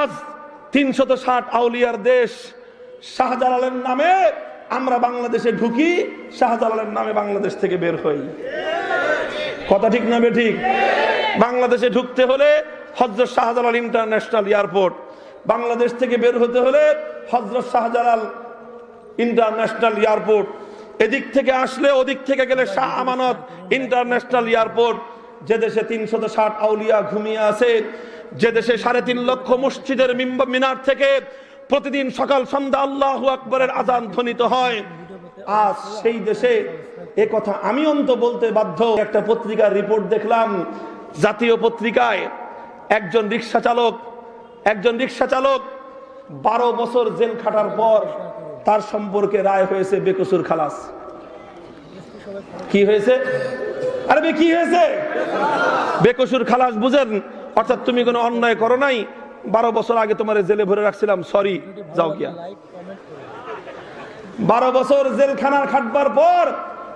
আজ তিনশত ষাট আউলিয়ার দেশ শাহজালালের নামে আমরা বাংলাদেশে ঢুকি, শাহজালালের নামে বাংলাদেশ থেকে বের হই। কথা ঠিক না ঠিক? বাংলাদেশে ঢুকতে হলে হজরত শাহজালাল ইন্টারন্যাশনাল এয়ারপোর্ট, বাংলাদেশ থেকে বের হতে হলে হজরত শাহজালাল ইন্টারন্যাশনাল এয়ারপোর্ট। এদিক থেকে আসলে ওদিক থেকে গেলে শাহ আমানত ইন্টারন্যাশনাল এয়ারপোর্ট, যে দেশে তিনশত ষাট আউলিয়া ঘুমিয়ে আছে যে দেশে সাড়ে তিন লক্ষ মসজিদের মিনার থেকে প্রতিদিন সকাল সন্ধ্যা আল্লাহ আকবরের আজান ধ্বনিত হয়। আজ সেই দেশে এ কথা আমি অন্ত বলতে বাধ্য। একটা পত্রিকার রিপোর্ট দেখলাম, জাতীয় পত্রিকায় একজন রিক্সা চালক, একজন রিক্সা চালক বারো বছর জেল খাটার পর তার সম্পর্কে রায় হয়েছে বেকসুর খালাস। কি হয়েছে? আরে কি হয়েছে? বেকসুর খালাস বুঝেন অর্থাৎ তুমি কোনো অন্যায় করো নাই, বারো বছর আগে তোমার জেলে ভরে রাখছিলাম সরি যাও গিয়া। বারো বছর জেলখানার খাটবার পর,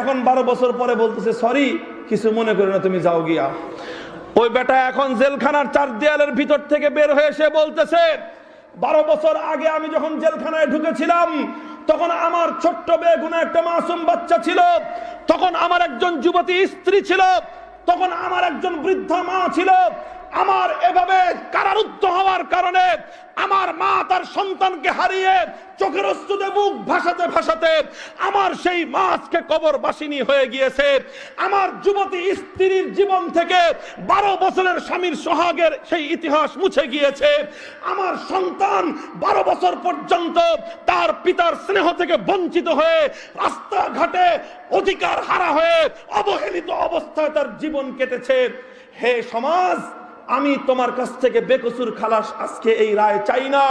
এখন বারো বছর পরে বলতেছে সরি কিছু মনে করো না, তুমি যাও গিয়া। ওই বেটা এখন জেলখানার চার দেয়ালের ভিতর থেকে বের হয়ে এসে বলতেছে, বারো বছর আগে আমি যখন জেলখানায় ঢুকেছিলাম, তখন আমার ছোট্ট বেগুনা একটা মাসুম বাচ্চা ছিল, তখন আমার একজন যুবতী স্ত্রী ছিল, তখন আমার একজন বৃদ্ধা মা ছিল আমার এভাবে কারারুদ্ধ হওয়ার কারণে আমার মা তার সন্তানকে হারিয়ে চোখের অস্তুতে বুক ভাসাতে ভাসাতে আমার সেই মা আজকে কবর বাসিনী হয়ে গিয়েছে। আমার যুবতী স্ত্রীর জীবন থেকে বারো বছরের স্বামীর সোহাগের সেই ইতিহাস মুছে গিয়েছে। আমার সন্তান বারো বছর পর্যন্ত তার পিতার স্নেহ থেকে বঞ্চিত হয়ে রাস্তাঘাটে অধিকার হারা হয়ে অবহেলিত অবস্থায় তার জীবন কেটেছে। হে সমাজ আমি তোমার কাছ থেকে বেকসুর খালাস আজকে এই রায় চাই না।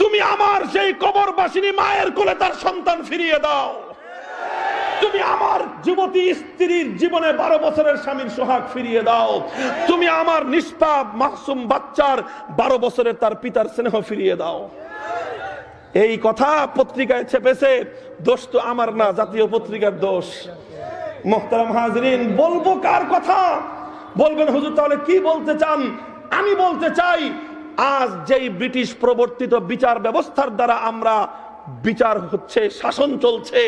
তুমি আমার সেই কবরবাসিনী মায়ের কোলে তার সন্তান ফিরিয়ে দাও। তুমি আমার যুবতী স্ত্রীর জীবনে বারো বছরের স্বামীর সোহাগ ফিরিয়ে দাও। তুমি আমার নিষ্পাপ মাসুম বাচ্চার বারো বছরের তার পিতার স্নেহ ফিরিয়ে দাও। এই কথা পত্রিকায় ছেপেছে, দোষ তো আমার না, জাতীয় পত্রিকার দোষ। মোহতারাম হাজরিন, বলব কার কথা? বলবেন, হুজুর, তাহলে কি বলতে চান? আমি বলতে চাই, আজ যেই ব্রিটিশ প্রবর্তিত বিচার ব্যবস্থার দ্বারা আমরা বিচার হচ্ছে, শাসন চলছে,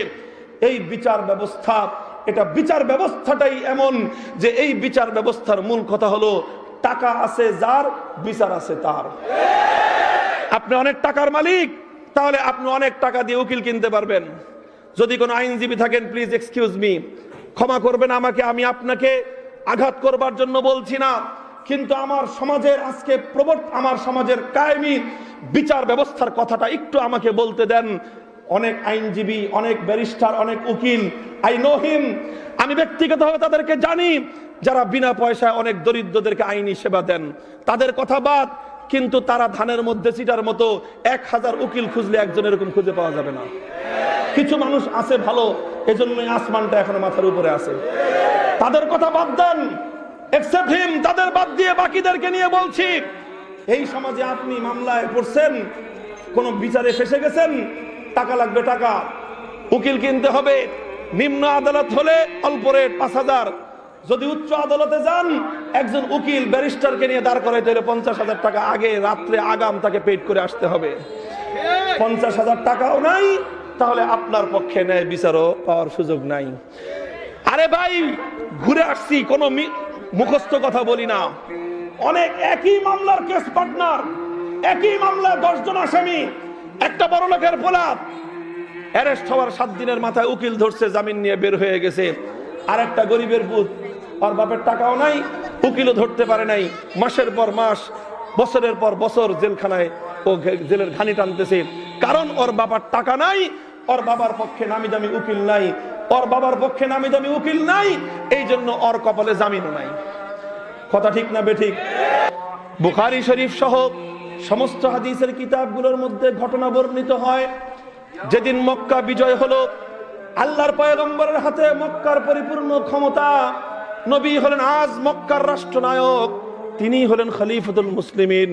এই বিচার ব্যবস্থা, এটা বিচার ব্যবস্থাটাই এমন যে এই বিচার ব্যবস্থার মূল কথা হলো, টাকা আছে যার, বিচার আছে তার। আপনি অনেক টাকার মালিক, তাহলে আপনি অনেক টাকা দিয়ে উকিল কিনতে পারবেন। যদি কোনো আইনজীবী থাকেন প্লিজ এক্সকিউজ মি ক্ষমা করবেন আমাকে, আমি আপনাকে আঘাত করবার জন্য বলছি না, কিন্তু আমার সমাজের আজকে প্রবর্ত আমার সমাজের কায়েমি বিচার ব্যবস্থার কথাটা একটু আমাকে বলতে দেন। অনেক আইনজীবী, অনেক ব্যারিস্টার, অনেক উকিল, আই নো হিম। আমি ব্যক্তিগতভাবে তাদেরকে জানি, যারা বিনা পয়সায় অনেক দরিদ্রদেরকে আইনি সেবা দেন। তাদের কথা বাদ, কিন্তু তারা ধানের মধ্যে সিটার মতো এক হাজার উকিল খুঁজলে একজন এরকম খুঁজে পাওয়া যাবে না। কিছু মানুষ আছে ভালো, এজন্যই আসমানটা এখনও মাথার উপরে আছে। তাদের কথা বাদ দেন। এক্সেপ্ট হিম তাদের বাদ দিয়ে বাকিদেরকে নিয়ে বলছি, এই সমাজে আপনি মামলায় পড়ছেন, কোন বিচারে ফেসে গেছেন, টাকা লাগবে টাকা, উকিল কিনতে হবে, নিম্ন আদালত হলে অল্প রেট পাঁচ হাজার। যদি উচ্চ আদালতে যান, একজন উকিল ব্যারিস্টারকে নিয়ে দাঁড় করাইতে হলে পঞ্চাশ হাজার টাকা আগে রাত্রে আগাম তাকে পেড করে আসতে হবে। পঞ্চাশ হাজার টাকাও নাই, তাহলে আপনার পক্ষে ন্যায় বিচারও পাওয়ার সুযোগ নাই। আরে ভাই, ঘুরে আসছি, কোনো মুখস্থ কথা বলি না। অনেক একই মামলার কেস পার্টনার একই মামলা দশজন আসামি, একটা বড় লোকের পোলাপ। অ্যারেস্ট হওয়ার সাত দিনের মাথায় উকিল ধরছে, জামিন নিয়ে বের হয়ে গেছে। আর একটা গরিবের পুত, ওর বাপের টাকাও নাই, উকিলও ধরতে পারে নাই। মাসের পর মাস, বছরের পর বছর জেলখানায় ও জেলের ঘানি টানতেছে। কারণ ওর বাবার টাকা নাই, ওর বাবার পক্ষে নামি দামি উকিল নাই। ওর বাবার পক্ষে নামি দামি উকিল নাই এই জন্য ওর কপালে জামিনও নাই। কথা ঠিক না বেঠিক বুখারি শরীফ সহ সমস্ত হাদিসের কিতাবগুলোর মধ্যে ঘটনা বর্ণিত হয়, যেদিন মক্কা বিজয় হলো, আল্লাহর পয়গম্বরের হাতে মক্কার পরিপূর্ণ ক্ষমতা, নবী হলেন আজ মক্কার রাষ্ট্রনায়ক, তিনি হলেন খলিফতুল মুসলিমিন,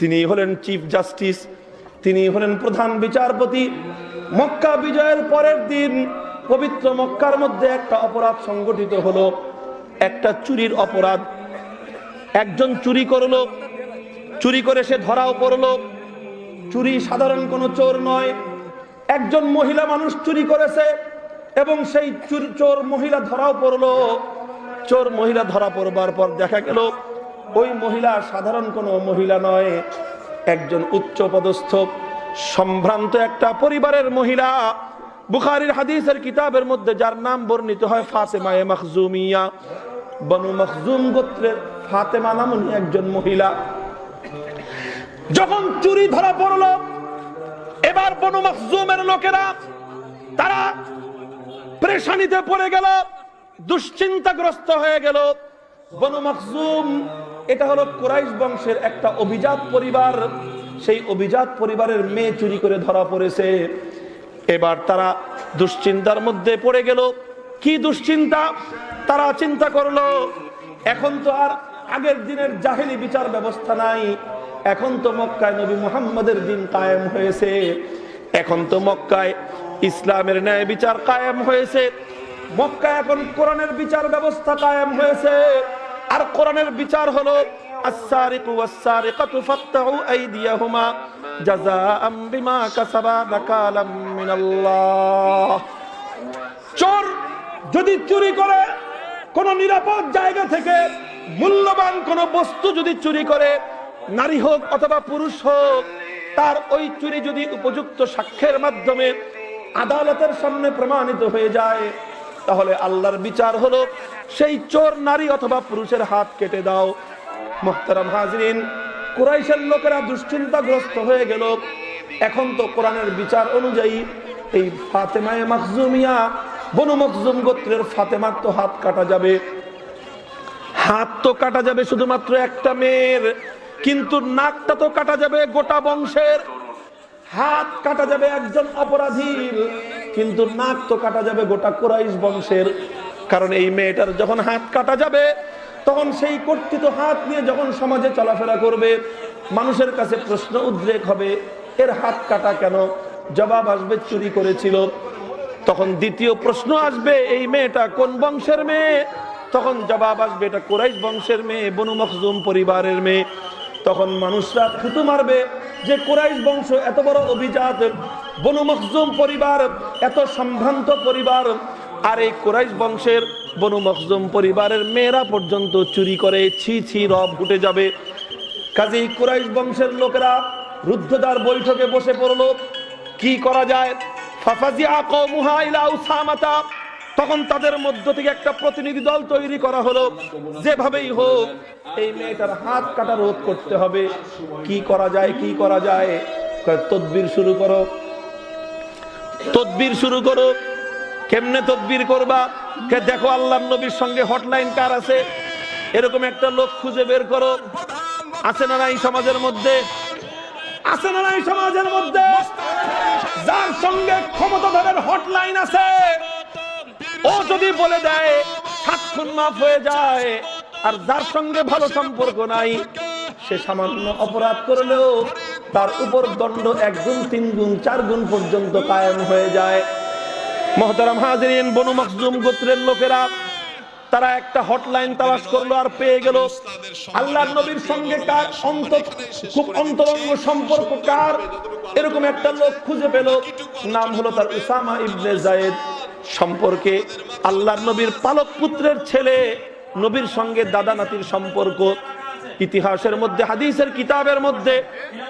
তিনি হলেন চিফ জাস্টিস, তিনি হলেন প্রধান বিচারপতি। মক্কা বিজয়ের পরের দিন পবিত্র মক্কার মধ্যে একটা অপরাধ সংগঠিত হলো। একটা চুরির অপরাধ। একজন চুরি করল, চুরি করে সে ধরাও পড়ল। চুরি সাধারণ কোনো চোর নয়। একজন মহিলা মানুষ চুরি করেছে এবং সেই চুর, চোর মহিলা ধরাও পড়ল। চোর মহিলা ধরা পড়বার পর দেখা গেল, ওই মহিলা সাধারণ কোনো মহিলা নয়, একজন উচ্চ পদস্থ সম্ভ্রান্ত একটা পরিবারের মহিলা। বুখারীর হাদিসের কিতাবের মধ্যে যার নাম বর্ণিত হয় ফাতেমায়ে মখজুমিয়া। বনু মখজুম গোত্রের ফাতেমা নামনি একজন মহিলা। যখন চুরি ধরা পড়ল, এবার বনু মখজুমের লোকেরা তারা প্রেশানিতে পড়ে গেল, দুশ্চিন্তাগ্রস্ত হয়ে গেল। বনু মখজুম, এটা হলো কুরাইশ বংশের একটা অভিজাত পরিবার। সেই অভিজাত পরিবারের মেয়ে চুরি করে ধরা পড়েছে। এবার তারা দুশ্চিন্তার মধ্যে পড়ে গেল। কি দুশ্চিন্তা? তারা চিন্তা করল, এখন তো আর আগের দিনের জাহেলি বিচার ব্যবস্থা নাই। এখন তো মক্কায় নবী মুহাম্মদের দিন কায়েম হয়েছে। এখন তো মক্কায় ইসলামের ন্যায় বিচার কায়েম হয়েছে। মক্কায় এখন কোরআনের বিচার ব্যবস্থা কায়েম হয়েছে। আর কোরআনের বিচার হলো السارق والسارقة فاقطعوا أيديهما جزاء بما كسبا نكالا من الله চোর যদি চুরি করে কোন নিরাপদ জায়গা থেকে মূল্যবান কোন বস্তু যদি চুরি করে নারী হোক অথবা পুরুষ হোক তার ওই চুরি যদি উপযুক্ত সাক্ষ্যের মাধ্যমে আদালতের সামনে প্রমাণিত হয়ে যায় তাহলে আল্লাহর বিচার হলো সেই চোর নারী অথবা পুরুষের হাত কেটে দাও। মোহতারাম হাজরিন, কুরাইশের লোকেরা দুশ্চিন্তাগ্রস্ত হয়ে গেল। এখন তো কোরআনের বিচার অনুযায়ী এই ফাতেমায় মখজুমিয়া, বনু মখজুম গোত্রের ফাতেমার তো হাত কাটা যাবে। হাত তো কাটা যাবে শুধুমাত্র একটা মেয়ের, কিন্তু নাকটা তো কাটা যাবে গোটা বংশের। হাত কাটা যাবে একজন অপরাধীর। কিন্তু নাক তো কাটা যাবে গোটা কোরাইশ বংশের। কারণ এই মেয়েটার যখন হাত কাটা যাবে, তখন সেই কর্তৃত হাত নিয়ে যখন সমাজে চলাফেরা করবে, মানুষের কাছে প্রশ্ন উদ্রেক হবে, এর হাত কাটা কেন? জবাব আসবে, চুরি করেছিল। তখন দ্বিতীয় প্রশ্ন আসবে, এই মেয়েটা কোন বংশের মেয়ে? তখন জবাব আসবে, এটা কোরাইশ বংশের মেয়ে, বনু মখজুম পরিবারের মেয়ে। তখন মানুষরা থুতু মারবে যে কোরাইশ বংশ এত বড় অভিজাত বনু মখজুম পরিবার, এত সম্ভ্রান্ত পরিবার, আর এই কোরাইশ বংশের বনু মখজুম পরিবারের মেয়েরা পর্যন্ত চুরি করে ছি ছি রব ফুটে যাবে। কাজেই কুরাইশ বংশের লোকেরা রুদ্ধদার বৈঠকে বসে পড়ল। কি করা যায়? তখন তাদের মধ্য থেকে একটা প্রতিনিধি দল তৈরি করা হলো। যেভাবেই হোক, এই মেয়েটার হাত কাটা রোধ করতে হবে। কি করা যায়, কি করা যায়? তদবির শুরু করো। তদবির শুরু করো। কেমনে তদবির করবা? কে দেখো আল্লাহ নবীর সঙ্গে হটলাইন কার আছে? এরকম একটা লোক খুঁজে বের করো। আছে না নাই সমাজের মধ্যে? আছে না নাই সমাজের মধ্যে? যার সঙ্গে ক্ষমতাধরের হটলাইন আছে, ও যদি বলে দেয় খুন মাফ হয়ে যায়, আর যার সঙ্গে ভালো সম্পর্ক নাই, সে সামান্য অপরাধ করলেও তার উপর দণ্ড এক গুণ তিন গুণ চার গুণ পর্যন্ত কায়েম হয়ে যায়। মহতারাম হাজরিন, বনু মখজুম গোত্রের লোকেরা, তারা একটা হটলাইন তালাশ করল আর পেয়ে গেল। আল্লাহ নবীর সঙ্গে কার অন্ত খুব অন্তরঙ্গ সম্পর্ক কার? এরকম একটা লোক খুঁজে পেল। নাম হলো তার উসামা ইবনে জায়েদ। সম্পর্কে আল্লাহ নবীর পালক পুত্রের ছেলে, নবীর সঙ্গে দাদা নাতির সম্পর্ক। ইতিহাসের মধ্যে, হাদিসের কিতাবের মধ্যে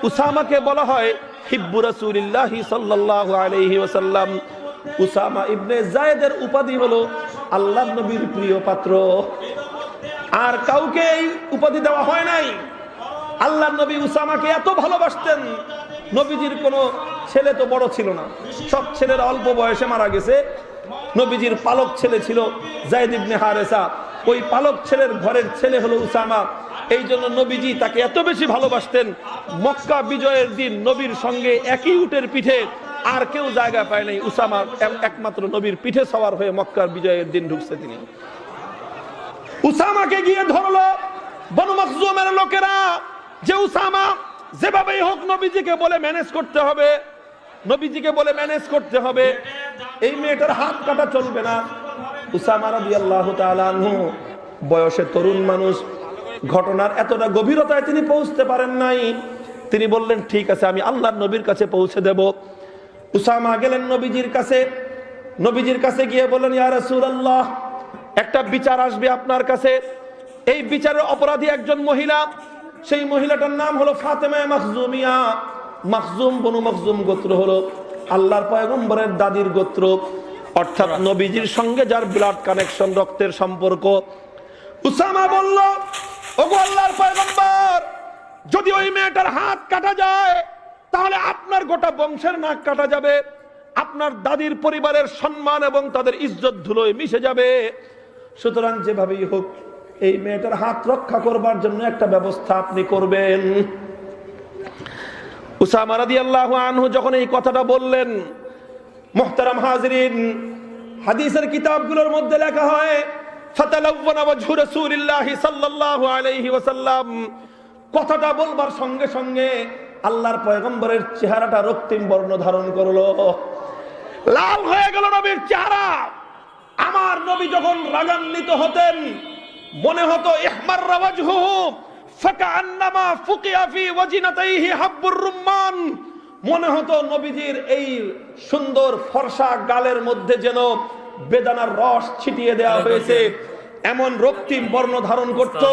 উসামাকে বলা হয় হিব্বু রাসূলিল্লাহি সাল্লাল্লাহু আলাইহি ওয়াসাল্লাম। উসামা ইবনে জায়েদের উপাধি হলো আল্লাহ নবীর প্রিয় পাত্র। আর কাউকে এই উপাধি দেওয়া হয় নাই। আল্লাহ নবী উসামাকে এত ভালোবাসতেন, নবীজির কোনো ছেলে তো বড় ছিল না। সব ছেলেরা অল্প বয়সে মারা গেছে। নবীজির পালক ছেলে ছিল জায়দ ইবনে হারেসা। ওই পালক ছেলের ঘরের ছেলে হলো উসামা। এই জন্য নবীজি তাকে এত বেশি ভালোবাসতেন। মক্কা বিজয়ের দিন নবীর সঙ্গে একই উটের পিঠে। আর কেউ জায়গা পায় নাই। উসামা এক- একমাত্র নবীর পিঠে সওয়ার হয়ে মক্কার বিজয়ের দিন ঢুকছে তিনি। উসামাকে গিয়ে ধরলো বনু মখজুমের লোকেরা যে উসামা, যেভাবেই হোক নবীজিকে বলে ম্যানেজ করতে হবে। নবীজিকে বলে ম্যানেজ করতে হবে। এই মেয়েটার হাত কাটা চলবে না। উসামা রাদিয়াল্লাহু তাআলা আনহু বয়সে তরুণ মানুষ। ঘটনার এতটা গভীরতায় তিনি পৌঁছতে পারেন নাই। তিনি বললেন, ঠিক আছে, আমি আল্লাহর নবীর কাছে পৌঁছে দেব। উসামা গেলেন নবীজির কাছে। নবীজির কাছে গিয়ে বললেন, ইয়া রাসূলুল্লাহ, একটা বিচার আসবে আপনার কাছে। এই বিচারের অপরাধী একজন মহিলা, সেই মহিলাটার নাম হলো ফাতেমা মাখজুমিয়া। মাখজুম বনু মখজুম গোত্র হলো, আল্লাহর পয়গম্বরের দাদির গোত্র। অর্থাৎ নবীজির সঙ্গে যার ব্লাড কানেকশন রক্তের সম্পর্ক। উসামা বলল ওগো আল্লাহর পয়গম্বর, যদি ওই মেয়েটার হাত কাটা যায়, তাহলে আপনার গোটা বংশের নাক কাটা যাবে, আপনার দাদির পরিবারের সম্মান এবং তাদের ইজ্জত ধুলোয় মিশে যাবে। সুতরাং যেভাবেই হোক, এই মেয়েটার হাত রক্ষা করবার জন্য একটা ব্যবস্থা আপনি করবেন। উসামা রাদিয়াল্লাহু আনহু যখন এই কথাটা বললেন, মোহতারাম হাজরিন, হাদিসের কিতাবগুলোর মধ্যে লেখা হয় ফাতালাওয়ানা ওয়াজহু রাসূলিল্লাহি সাল্লাল্লাহু আলাইহি ওয়াসাল্লাম। কথাটা বলবার সঙ্গে সঙ্গে আল্লাহর পয়গম্বরের চেহারাটা রক্তিম বর্ণ ধারণ করল। লাল হয়ে গেল নবীর চেহারা। আমার নবী যখন রাগান্বিত হতেন, মনে হতো ইহমার রাওয়াজহু ফাকান্নামা ফুকিয়া ফি ওয়াজিনাতাইহি হাব্বুর রুম্মান। মনে হতো, নবীজির এই সুন্দর ফর্সা গালের মধ্যে যেন বেদানার রস ছিটিয়ে দেওয়া হয়েছে। এমন রক্তিম বর্ণ ধারণ করত।